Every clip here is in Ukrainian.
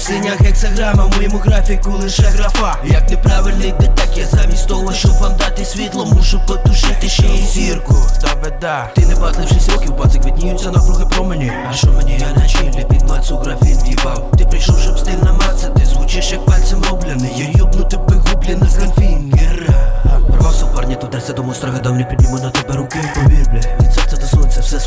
синя гексаграма, в моєму графіку лише графа. Як неправильний детек, я замість того, щоб вам дати світло, мушу потушити ще й зірку. Та беда, ти не бачив 6 років, пацик відніються навкруги промені. А що мені я на чілі під мацу графін в'їбав Ти прийшов, щоб стиль намацати, звучиш як пальцем роблений Я йобну тебе губліна з гранфінгера Рвався парня, то дерся до монстра гадав, не підніму на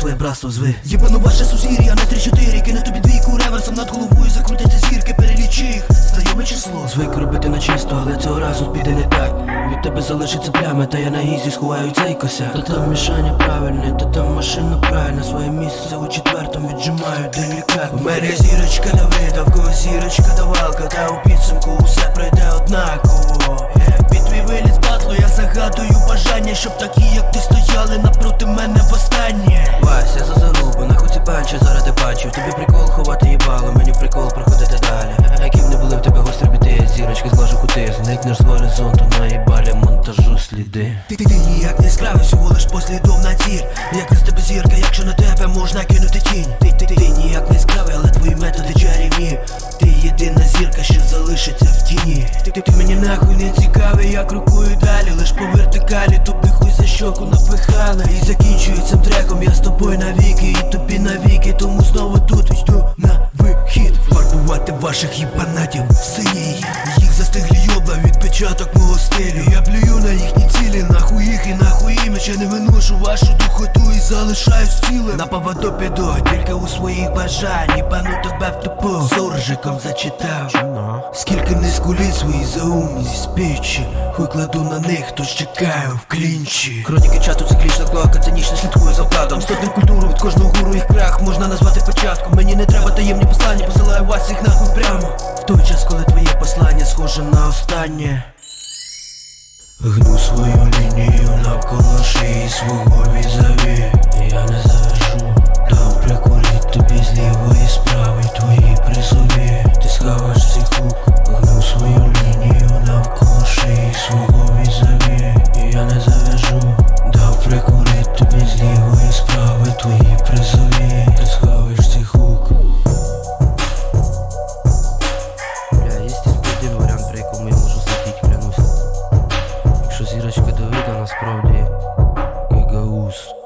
своє братство зви. Єбану ваше сузір'я на 3-4 Кину тобі двійку реверсом над головою Закрутяться зірки, переліч їх. Знайоме число. Звик робити на чисто, але цього разу піде не так. Від тебе залишиться плями, та я на ізі сховаю цей косяк. Та там мішання правильне, та там машина правильна. Своє місце у четвертому віджимаю делікатно У мене зірочка Давида, в кого зірочка давалка Та у підсумку усе пройде однаково. Під твій виліз батлу я загадую бажання Щоб такі, як ти стояли напроти мене востаннє панчів Тобі прикол ховати їбало, мені прикол проходити далі. Яким не були в тебе гострі біти, зірочки зглажу кути. Зникнеш з горизонту, наїбалі монтажу сліди. Ти, ти, ти ніяк не скрави, всього лиш послідовна ціль. Яка з тебе зірка, якщо на тебе можна кинути тінь. Ти, ти, ти, ти ніяк не скрави, але твої методи чарівні. Ти єдина зірка, що залишиться в тіні. Ти, ти, ти мені нахуй не цікавий, я крокую далі Лиш по вертикалі, тобі хуй за щоку напихали. І закінчую треком, я з тобою навіки І тобі ваших їбанатів в синій Їх застиглі йобла відпечаток мого стилю. Я плюю на їхні цілі, Я ще не виношу вашу духоту і залишаю цілим На поводу піду, тільки у своїх бажань Їбану тебе в тупу Суржиком зачитав. Скільки не скуліть свої заумні спічі. Хуй кладу на них, тож чекаю в клінчі. Хроніки чату циклічна клоака, цинічно слідкую за вкладом. Стотним культуру від кожного гуру їх крах можна назвати початком. Мені не треба таємні послання, посилаю вас їх нахуй прямо. В той час, коли твоє послання схоже на останнє Гну свою лінію навколо шиї свого візаві насправді Гегаус.